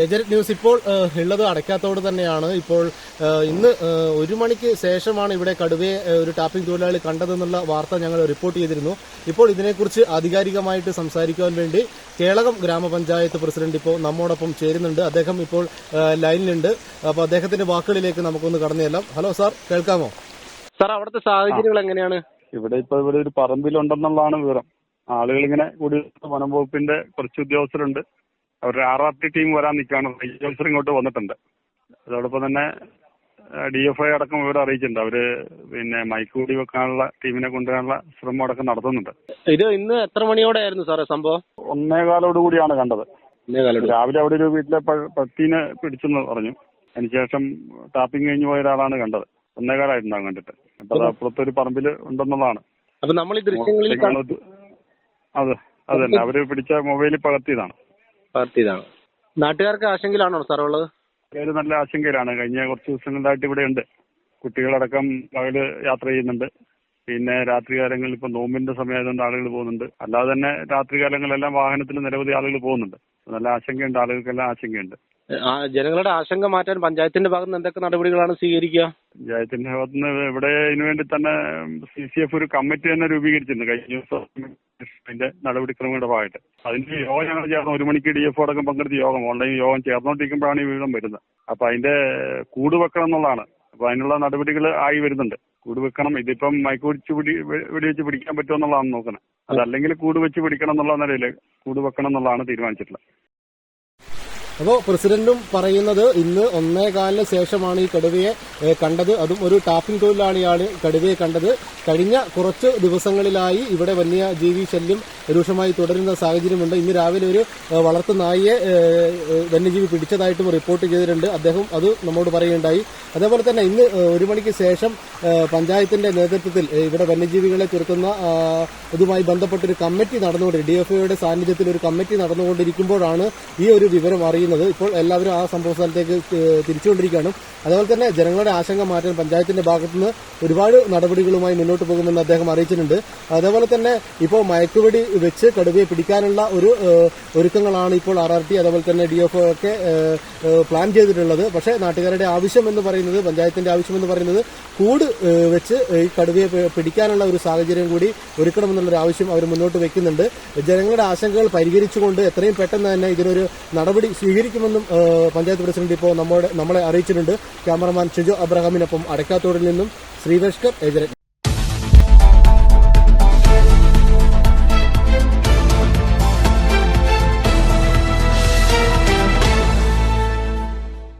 Agent news ഇപ്പോൾ ഉള്ളത് അടയ്ക്കാത്തോട് തന്നെയാണ്. ഇപ്പോൾ ഇന്ന് ഒരു മണിക്ക് ശേഷമാണ് ഇവിടെ കടുവയെ ഒരു ടാപ്പിംഗ് തൊഴിലാളി കണ്ടതെന്നുള്ള വാർത്ത ഞങ്ങൾ റിപ്പോർട്ട് ചെയ്തിരുന്നു. ഇപ്പോൾ ഇതിനെക്കുറിച്ച് ആധികാരികമായിട്ട് സംസാരിക്കാൻ വേണ്ടി കേളകം ഗ്രാമപഞ്ചായത്ത് പ്രസിഡന്റ് ഇപ്പോൾ നമ്മോടൊപ്പം ചേരുന്നുണ്ട്. അദ്ദേഹം ഇപ്പോൾ ലൈനിലുണ്ട്. അപ്പോൾ അദ്ദേഹത്തിന്റെ വാക്കുകളിലേക്ക് നമുക്കൊന്ന് കടന്നു ചെല്ലാം. ഹലോ സാർ കേൾക്കാമോ? സാർ അവിടുത്തെ സാഹചര്യങ്ങൾ എങ്ങനെയാണ്? ഇവിടെ ഇപ്പൊ ഇവിടെ ഒരു പറമ്പിലുണ്ടെന്നുള്ളതാണ് വിവരം. ആളുകൾ ഇങ്ങനെ കൂടി വനം വകുപ്പിന്റെ കുറച്ച് ഉദ്യോഗസ്ഥരുണ്ട്. അവരുടെ ആർ ആർ ടി ടീം വരാൻ നിൽക്കുകയാണ്. ഉദ്യോഗസ്ഥർ ഇങ്ങോട്ട് വന്നിട്ടുണ്ട്. അതോടൊപ്പം തന്നെ ഡി എഫ് ഐ അടക്കം ഇവരെ അറിയിച്ചിട്ടുണ്ട്. അവർ പിന്നെ മൈക്കൂടി കൂടി വെക്കാനുള്ള ടീമിനെ കൊണ്ടുവരാനുള്ള ശ്രമം അടക്കം നടത്തുന്നുണ്ട്. ഇത് ഇന്ന് എത്ര മണിയോടെ ആയിരുന്നു സാറേ സംഭവം? ഒന്നേകാലോട് കൂടിയാണ് കണ്ടത്. രാവിലെ അവിടെ ഒരു വീട്ടിലെ പട്ടീനെ പിടിച്ചെന്ന് പറഞ്ഞു. അതിനുശേഷം ടാപ്പിംഗ് കഴിഞ്ഞു പോയ ഒരാളാണ് കണ്ടത്. ഒന്നേകാലായിട്ടുണ്ടാകും കണ്ടിട്ട്. അപ്പൊ അത് അപ്പുറത്തൊരു പറമ്പിൽ ഉണ്ടെന്നുള്ളതാണ്. അപ്പൊ നമ്മൾ ഈ ദൃശ്യങ്ങളിൽ അതെ അതെ അവർ പിടിച്ച മൊബൈലിൽ പകർത്തിയതാണ്. പാർട്ടിയതാണ് നാട്ടുകാർക്ക് ആശങ്കയിലാണോ സാർ ഉള്ളത് നല്ല ആശങ്കയിലാണ്. കഴിഞ്ഞ കുറച്ച് ദിവസങ്ങളിലായിട്ട് ഇവിടെ ഉണ്ട്. കുട്ടികളടക്കം പകൽ യാത്ര ചെയ്യുന്നുണ്ട്. പിന്നെ രാത്രികാലങ്ങളിൽ ഇപ്പൊ നോമ്പിന്റെ സമയമായതുകൊണ്ട് ആളുകൾ പോകുന്നുണ്ട്. അല്ലാതെ തന്നെ രാത്രികാലങ്ങളിലെല്ലാം വാഹനത്തിൽ നിരവധി ആളുകൾ പോകുന്നുണ്ട്. നല്ല ആശങ്കയുണ്ട്. ആളുകൾക്കെല്ലാം ആശങ്കയുണ്ട്. ജനങ്ങളുടെ ആശങ്ക മാറ്റാൻ പഞ്ചായത്തിന്റെ ഭാഗത്തുനിന്ന് എന്തൊക്കെ നടപടികളാണ് സ്വീകരിക്കുക? പഞ്ചായത്തിന്റെ ഭാഗത്ത് നിന്ന് ഇവിടെ ഇതിനു വേണ്ടി തന്നെ സി സി എഫ് ഒരു കമ്മിറ്റി തന്നെ രൂപീകരിച്ചിട്ടുണ്ട്. കഴിഞ്ഞ ദിവസം അതിന്റെ നടപടിക്രമങ്ങളുടെ ഭാഗമായിട്ട് അതിന്റെ യോഗം ഞങ്ങൾ ചേർന്ന് ഒരു മണിക്ക് ഡി എഫ് അടക്കം പങ്കെടുത്ത യോഗം ഓൺലൈൻ യോഗം ചേർന്നുകൊണ്ടിരിക്കുമ്പോഴാണ് ഈ വിവരം വരുന്നത്. അപ്പൊ അതിന്റെ കൂട് വെക്കണം എന്നുള്ളതാണ്. അപ്പൊ അതിനുള്ള നടപടികൾ ആയി വരുന്നുണ്ട്. കൂട് വെക്കണം. ഇതിപ്പം മയക്കു പിടിച്ച് പിടി വെടിവെച്ച് പിടിക്കാൻ പറ്റുമോ എന്നുള്ളതാണ് നോക്കുന്നത് അതല്ലെങ്കിൽ കൂട് വെച്ച് പിടിക്കണം എന്നുള്ള നിലയിൽ കൂട് വെക്കണം എന്നുള്ളതാണ് തീരുമാനിച്ചിട്ടുള്ളത്. അപ്പോൾ പ്രസിഡന്റും പറയുന്നത് ഇന്ന് ഒന്നേകാലിന് ശേഷമാണ് ഈ കടുവയെ കണ്ടത്. അതും ഒരു ടാപ്പിംഗ് ഇയാൾ കടുവയെ കണ്ടത്. കഴിഞ്ഞ കുറച്ച് ദിവസങ്ങളിലായി ഇവിടെ വന്യജീവി ശല്യം രൂക്ഷമായി തുടരുന്ന സാഹചര്യമുണ്ട്. ഇന്ന് രാവിലെ ഒരു വളർത്തു നായയെ വന്യജീവി പിടിച്ചതായിട്ടും റിപ്പോർട്ട് ചെയ്തിട്ടുണ്ട്. അദ്ദേഹം അത് നമ്മോട് പറയുകയുണ്ടായി. അതേപോലെ തന്നെ ഇന്ന് ഒരു മണിക്ക് ശേഷം പഞ്ചായത്തിന്റെ നേതൃത്വത്തിൽ ഇവിടെ വന്യജീവികളെ തുരത്തുന്ന ഇതുമായി ബന്ധപ്പെട്ടൊരു കമ്മിറ്റി നടന്നുകൊണ്ട് ഡി എഫ് സാന്നിധ്യത്തിൽ ഒരു കമ്മിറ്റി നടന്നുകൊണ്ടിരിക്കുമ്പോഴാണ് ഈ ഒരു വിവരം അറിയുന്നത്. ഇപ്പോൾ എല്ലാവരും ആ സംഭവ സ്ഥലത്തേക്ക് തിരിച്ചുകൊണ്ടിരിക്കുകയാണ്. അതുപോലെ തന്നെ ജനങ്ങളുടെ ആശങ്ക മാറ്റാൻ പഞ്ചായത്തിന്റെ ഭാഗത്തുനിന്ന് ഒരുപാട് നടപടികളുമായി മുന്നോട്ട് പോകുമെന്ന് അദ്ദേഹം അറിയിച്ചിട്ടുണ്ട്. അതേപോലെ തന്നെ ഇപ്പോൾ മയക്കുവെടി വെച്ച് കടുവയെ പിടിക്കാനുള്ള ഒരു ഒരുക്കങ്ങളാണ് ഇപ്പോൾ ആർ ആർ ടി അതേപോലെ തന്നെ ഡി എഫ് ഒക്കെ പ്ലാൻ ചെയ്തിട്ടുള്ളത്. പക്ഷേ നാട്ടുകാരുടെ ആവശ്യം എന്ന് പറയുന്നത് പഞ്ചായത്തിന്റെ ആവശ്യം എന്ന് പറയുന്നത് കൂട് വെച്ച് ഈ കടുവയെ പിടിക്കാനുള്ള ഒരു സാഹചര്യം കൂടി ഒരുക്കണമെന്നുള്ളൊരു ആവശ്യം അവർ മുന്നോട്ട് വെക്കുന്നുണ്ട്. ജനങ്ങളുടെ ആശങ്കകൾ പരിഹരിച്ചുകൊണ്ട് എത്രയും പെട്ടെന്ന് തന്നെ ഇതിനൊരു നടപടി സ്വീകരിക്കുമെന്നും പഞ്ചായത്ത് പ്രസിഡന്റ് ഇപ്പോൾ നമ്മുടെ നമ്മളെ അറിയിച്ചിട്ടുണ്ട്. ക്യാമറമാൻ ഷിജു അബ്രഹാമിനൊപ്പം അടക്കാത്തോടിൽ നിന്നും ശ്രീവേഷ്കർ ഏജരൻ